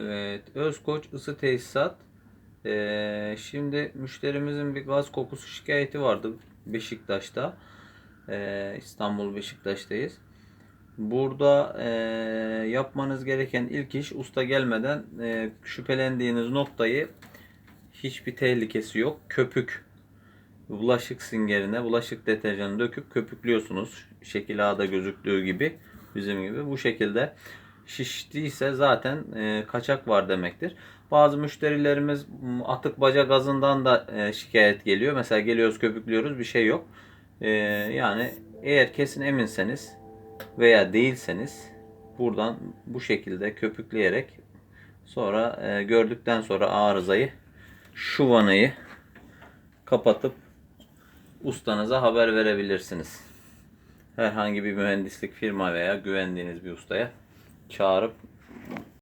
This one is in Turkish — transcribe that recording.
Evet, Özkoç ısı tesisat. Ee, şimdi müşterimizin bir gaz kokusu şikayeti vardı Beşiktaş'ta. Ee, İstanbul Beşiktaş'tayız. Burada ee, yapmanız gereken ilk iş usta gelmeden ee, şüphelendiğiniz noktayı hiçbir tehlikesi yok. Köpük bulaşık singerine bulaşık deterjanı döküp köpüklüyorsunuz. Şekil A'da gözüktüğü gibi bizim gibi bu şekilde şiştiyse zaten e, kaçak var demektir. Bazı müşterilerimiz atık baca gazından da e, şikayet geliyor. Mesela geliyoruz köpüklüyoruz bir şey yok. E, yani eğer kesin eminseniz veya değilseniz buradan bu şekilde köpükleyerek sonra e, gördükten sonra arızayı şu vanayı kapatıp ustanıza haber verebilirsiniz. Herhangi bir mühendislik firma veya güvendiğiniz bir ustaya çağırıp